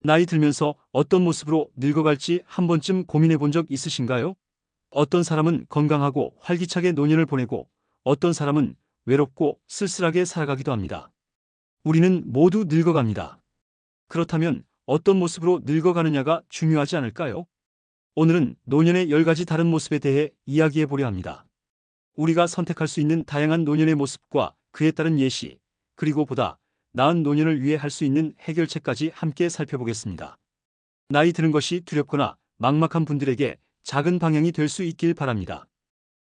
나이 들면서 어떤 모습으로 늙어갈지 한 번쯤 고민해 본 적 있으신가요? 어떤 사람은 건강하고 활기차게 노년을 보내고 어떤 사람은 외롭고 쓸쓸하게 살아가기도 합니다. 우리는 모두 늙어갑니다. 그렇다면 어떤 모습으로 늙어가느냐가 중요하지 않을까요? 오늘은 노년의 10가지 다른 모습에 대해 이야기해 보려 합니다. 우리가 선택할 수 있는 다양한 노년의 모습과 그에 따른 예시, 그리고 보다 나은 노년을 위해 할 수 있는 해결책까지 함께 살펴보겠습니다. 나이 드는 것이 두렵거나 막막한 분들에게 작은 방향이 될 수 있길 바랍니다.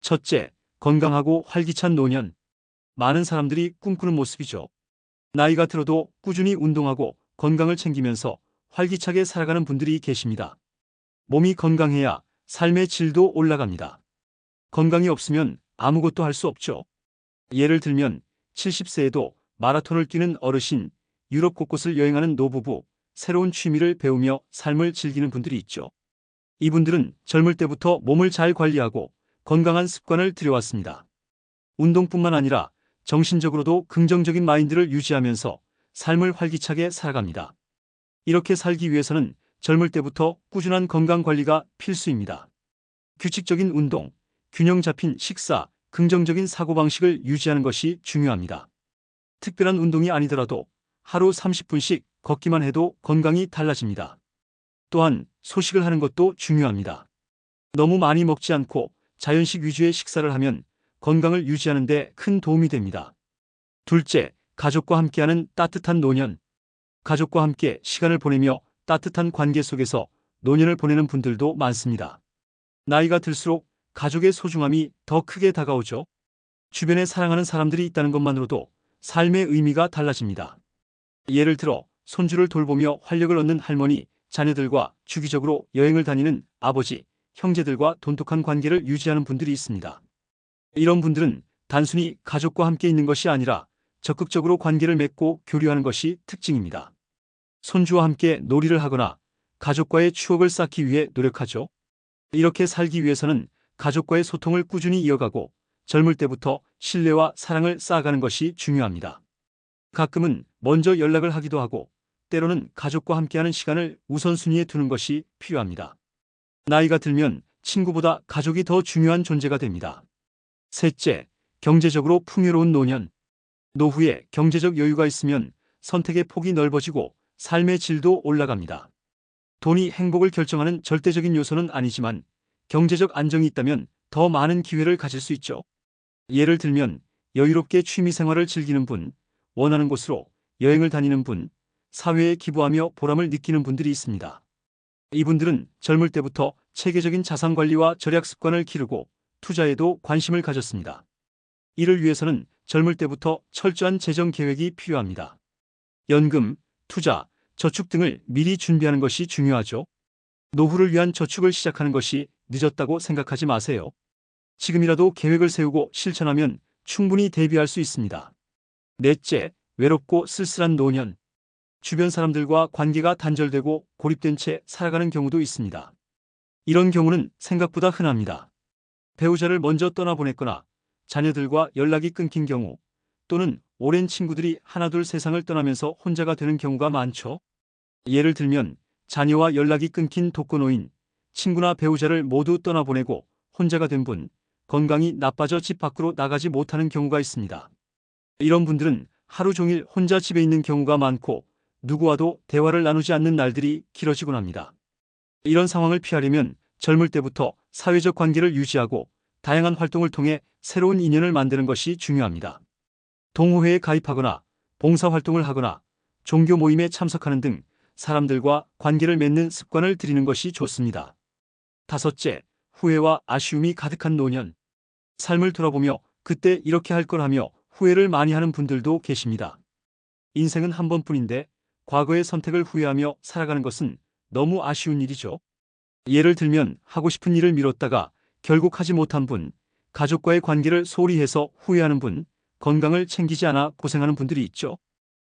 첫째, 건강하고 활기찬 노년. 많은 사람들이 꿈꾸는 모습이죠. 나이가 들어도 꾸준히 운동하고 건강을 챙기면서 활기차게 살아가는 분들이 계십니다. 몸이 건강해야 삶의 질도 올라갑니다. 건강이 없으면 아무것도 할 수 없죠. 예를 들면 70세에도 마라톤을 뛰는 어르신, 유럽 곳곳을 여행하는 노부부, 새로운 취미를 배우며 삶을 즐기는 분들이 있죠. 이분들은 젊을 때부터 몸을 잘 관리하고 건강한 습관을 들여왔습니다. 운동뿐만 아니라 정신적으로도 긍정적인 마인드를 유지하면서 삶을 활기차게 살아갑니다. 이렇게 살기 위해서는 젊을 때부터 꾸준한 건강 관리가 필수입니다. 규칙적인 운동, 균형 잡힌 식사, 긍정적인 사고방식을 유지하는 것이 중요합니다. 특별한 운동이 아니더라도 하루 30분씩 걷기만 해도 건강이 달라집니다. 또한 소식을 하는 것도 중요합니다. 너무 많이 먹지 않고 자연식 위주의 식사를 하면 건강을 유지하는 데 큰 도움이 됩니다. 둘째, 가족과 함께하는 따뜻한 노년. 가족과 함께 시간을 보내며 따뜻한 관계 속에서 노년을 보내는 분들도 많습니다. 나이가 들수록 가족의 소중함이 더 크게 다가오죠. 주변에 사랑하는 사람들이 있다는 것만으로도 삶의 의미가 달라집니다. 예를 들어 손주를 돌보며 활력을 얻는 할머니, 자녀들과 주기적으로 여행을 다니는 아버지, 형제들과 돈독한 관계를 유지하는 분들이 있습니다. 이런 분들은 단순히 가족과 함께 있는 것이 아니라 적극적으로 관계를 맺고 교류하는 것이 특징입니다. 손주와 함께 놀이를 하거나 가족과의 추억을 쌓기 위해 노력하죠. 이렇게 살기 위해서는 가족과의 소통을 꾸준히 이어가고 젊을 때부터 신뢰와 사랑을 쌓아가는 것이 중요합니다. 가끔은 먼저 연락을 하기도 하고 때로는 가족과 함께하는 시간을 우선순위에 두는 것이 필요합니다. 나이가 들면 친구보다 가족이 더 중요한 존재가 됩니다. 셋째, 경제적으로 풍요로운 노년. 노후에 경제적 여유가 있으면 선택의 폭이 넓어지고 삶의 질도 올라갑니다. 돈이 행복을 결정하는 절대적인 요소는 아니지만 경제적 안정이 있다면 더 많은 기회를 가질 수 있죠. 예를 들면 여유롭게 취미 생활을 즐기는 분, 원하는 곳으로 여행을 다니는 분, 사회에 기부하며 보람을 느끼는 분들이 있습니다. 이분들은 젊을 때부터 체계적인 자산 관리와 절약 습관을 기르고 투자에도 관심을 가졌습니다. 이를 위해서는 젊을 때부터 철저한 재정 계획이 필요합니다. 연금, 투자, 저축 등을 미리 준비하는 것이 중요하죠. 노후를 위한 저축을 시작하는 것이 늦었다고 생각하지 마세요. 지금이라도 계획을 세우고 실천하면 충분히 대비할 수 있습니다. 넷째, 외롭고 쓸쓸한 노년. 주변 사람들과 관계가 단절되고 고립된 채 살아가는 경우도 있습니다. 이런 경우는 생각보다 흔합니다. 배우자를 먼저 떠나보냈거나 자녀들과 연락이 끊긴 경우 또는 오랜 친구들이 하나둘 세상을 떠나면서 혼자가 되는 경우가 많죠. 예를 들면 자녀와 연락이 끊긴 독거노인, 친구나 배우자를 모두 떠나보내고 혼자가 된 분, 건강이 나빠져 집 밖으로 나가지 못하는 경우가 있습니다. 이런 분들은 하루 종일 혼자 집에 있는 경우가 많고 누구와도 대화를 나누지 않는 날들이 길어지곤 합니다. 이런 상황을 피하려면 젊을 때부터 사회적 관계를 유지하고 다양한 활동을 통해 새로운 인연을 만드는 것이 중요합니다. 동호회에 가입하거나 봉사활동을 하거나 종교 모임에 참석하는 등 사람들과 관계를 맺는 습관을 들이는 것이 좋습니다. 다섯째, 후회와 아쉬움이 가득한 노년. 삶을 돌아보며 그때 이렇게 할걸 하며 후회를 많이 하는 분들도 계십니다. 인생은 한 번뿐인데 과거의 선택을 후회하며 살아가는 것은 너무 아쉬운 일이죠. 예를 들면 하고 싶은 일을 미뤘다가 결국 하지 못한 분, 가족과의 관계를 소홀히 해서 후회하는 분, 건강을 챙기지 않아 고생하는 분들이 있죠.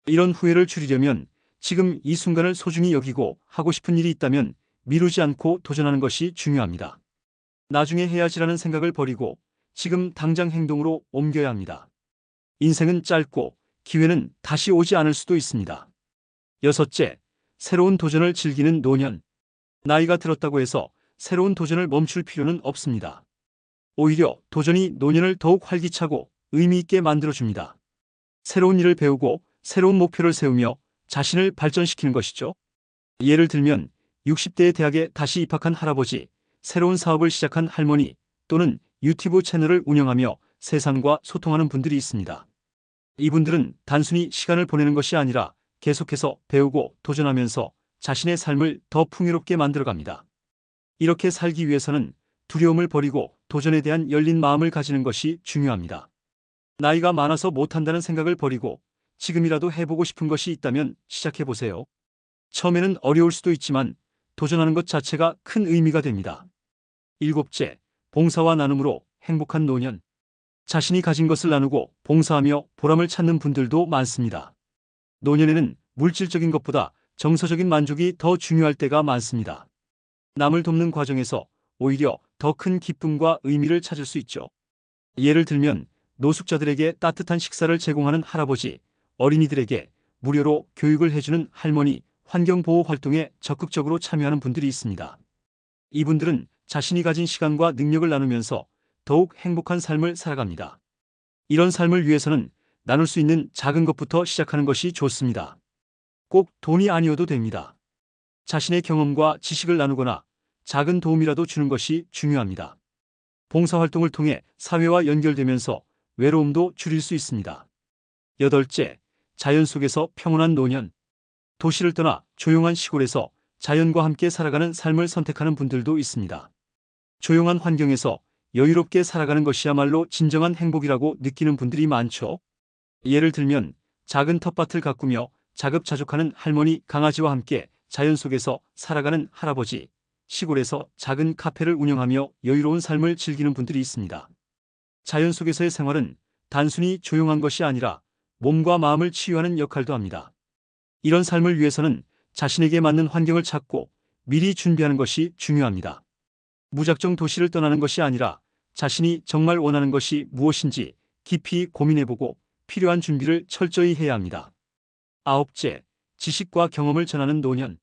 이런 후회를 줄이려면 지금 이 순간을 소중히 여기고 하고 싶은 일이 있다면 미루지 않고 도전하는 것이 중요합니다. 나중에 해야지라는 생각을 버리고 지금 당장 행동으로 옮겨야 합니다. 인생은 짧고 기회는 다시 오지 않을 수도 있습니다. 여섯째, 새로운 도전을 즐기는 노년. 나이가 들었다고 해서 새로운 도전을 멈출 필요는 없습니다. 오히려 도전이 노년을 더욱 활기차고 의미 있게 만들어줍니다. 새로운 일을 배우고 새로운 목표를 세우며 자신을 발전시키는 것이죠. 예를 들면 60대의 대학에 다시 입학한 할아버지, 새로운 사업을 시작한 할머니 또는 유튜브 채널을 운영하며 세상과 소통하는 분들이 있습니다. 이분들은 단순히 시간을 보내는 것이 아니라 계속해서 배우고 도전하면서 자신의 삶을 더 풍요롭게 만들어갑니다. 이렇게 살기 위해서는 두려움을 버리고 도전에 대한 열린 마음을 가지는 것이 중요합니다. 나이가 많아서 못한다는 생각을 버리고 지금이라도 해보고 싶은 것이 있다면 시작해보세요. 처음에는 어려울 수도 있지만 도전하는 것 자체가 큰 의미가 됩니다. 일곱째, 봉사와 나눔으로 행복한 노년. 자신이 가진 것을 나누고 봉사하며 보람을 찾는 분들도 많습니다. 노년에는 물질적인 것보다 정서적인 만족이 더 중요할 때가 많습니다. 남을 돕는 과정에서 오히려 더 큰 기쁨과 의미를 찾을 수 있죠. 예를 들면 노숙자들에게 따뜻한 식사를 제공하는 할아버지, 어린이들에게 무료로 교육을 해주는 할머니, 환경보호 활동에 적극적으로 참여하는 분들이 있습니다. 이분들은 자신이 가진 시간과 능력을 나누면서 더욱 행복한 삶을 살아갑니다. 이런 삶을 위해서는 나눌 수 있는 작은 것부터 시작하는 것이 좋습니다. 꼭 돈이 아니어도 됩니다. 자신의 경험과 지식을 나누거나 작은 도움이라도 주는 것이 중요합니다. 봉사활동을 통해 사회와 연결되면서 외로움도 줄일 수 있습니다. 여덟째, 자연 속에서 평온한 노년. 도시를 떠나 조용한 시골에서 자연과 함께 살아가는 삶을 선택하는 분들도 있습니다. 조용한 환경에서 여유롭게 살아가는 것이야말로 진정한 행복이라고 느끼는 분들이 많죠. 예를 들면 작은 텃밭을 가꾸며 자급자족하는 할머니 강아지와 함께 자연 속에서 살아가는 할아버지, 시골에서 작은 카페를 운영하며 여유로운 삶을 즐기는 분들이 있습니다. 자연 속에서의 생활은 단순히 조용한 것이 아니라 몸과 마음을 치유하는 역할도 합니다. 이런 삶을 위해서는 자신에게 맞는 환경을 찾고 미리 준비하는 것이 중요합니다. 무작정 도시를 떠나는 것이 아니라 자신이 정말 원하는 것이 무엇인지 깊이 고민해보고 필요한 준비를 철저히 해야 합니다. 아홉째, 지식과 경험을 전하는 노년.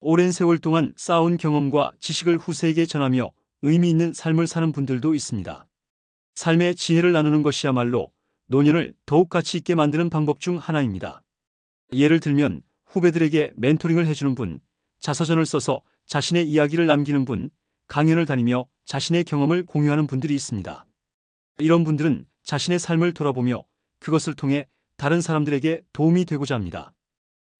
오랜 세월 동안 쌓아온 경험과 지식을 후세에게 전하며 의미 있는 삶을 사는 분들도 있습니다. 삶의 지혜를 나누는 것이야말로 노년을 더욱 가치 있게 만드는 방법 중 하나입니다. 예를 들면 후배들에게 멘토링을 해주는 분, 자서전을 써서 자신의 이야기를 남기는 분, 강연을 다니며 자신의 경험을 공유하는 분들이 있습니다. 이런 분들은 자신의 삶을 돌아보며 그것을 통해 다른 사람들에게 도움이 되고자 합니다.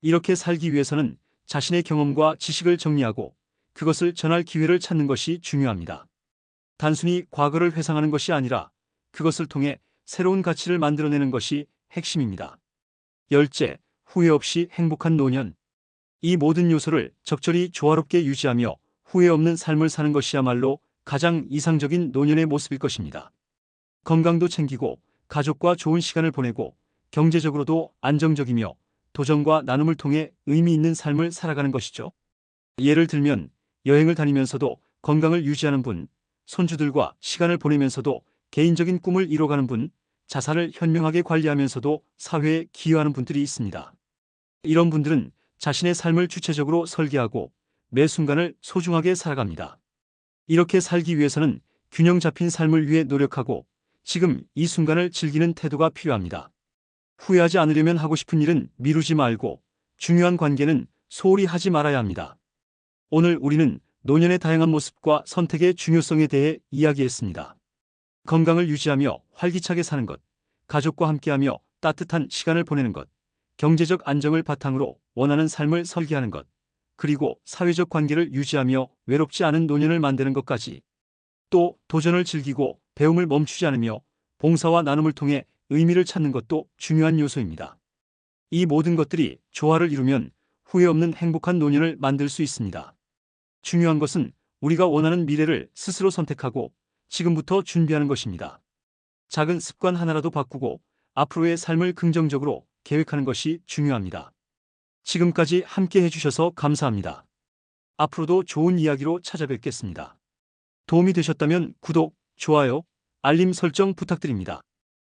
이렇게 살기 위해서는 자신의 경험과 지식을 정리하고 그것을 전할 기회를 찾는 것이 중요합니다. 단순히 과거를 회상하는 것이 아니라 그것을 통해 새로운 가치를 만들어내는 것이 핵심입니다. 열째, 후회 없이 행복한 노년. 이 모든 요소를 적절히 조화롭게 유지하며 후회 없는 삶을 사는 것이야말로 가장 이상적인 노년의 모습일 것입니다. 건강도 챙기고 가족과 좋은 시간을 보내고 경제적으로도 안정적이며 도전과 나눔을 통해 의미 있는 삶을 살아가는 것이죠. 예를 들면 여행을 다니면서도 건강을 유지하는 분, 손주들과 시간을 보내면서도 개인적인 꿈을 이뤄가는 분, 자산을 현명하게 관리하면서도 사회에 기여하는 분들이 있습니다. 이런 분들은 자신의 삶을 주체적으로 설계하고 매 순간을 소중하게 살아갑니다. 이렇게 살기 위해서는 균형 잡힌 삶을 위해 노력하고 지금 이 순간을 즐기는 태도가 필요합니다. 후회하지 않으려면 하고 싶은 일은 미루지 말고 중요한 관계는 소홀히 하지 말아야 합니다. 오늘 우리는 노년의 다양한 모습과 선택의 중요성에 대해 이야기했습니다. 건강을 유지하며 활기차게 사는 것, 가족과 함께하며 따뜻한 시간을 보내는 것, 경제적 안정을 바탕으로 원하는 삶을 설계하는 것, 그리고 사회적 관계를 유지하며 외롭지 않은 노년을 만드는 것까지 또 도전을 즐기고 배움을 멈추지 않으며 봉사와 나눔을 통해 의미를 찾는 것도 중요한 요소입니다. 이 모든 것들이 조화를 이루면 후회 없는 행복한 노년을 만들 수 있습니다. 중요한 것은 우리가 원하는 미래를 스스로 선택하고 지금부터 준비하는 것입니다. 작은 습관 하나라도 바꾸고 앞으로의 삶을 긍정적으로 계획하는 것이 중요합니다. 지금까지 함께 해주셔서 감사합니다. 앞으로도 좋은 이야기로 찾아뵙겠습니다. 도움이 되셨다면 구독, 좋아요, 알림 설정 부탁드립니다.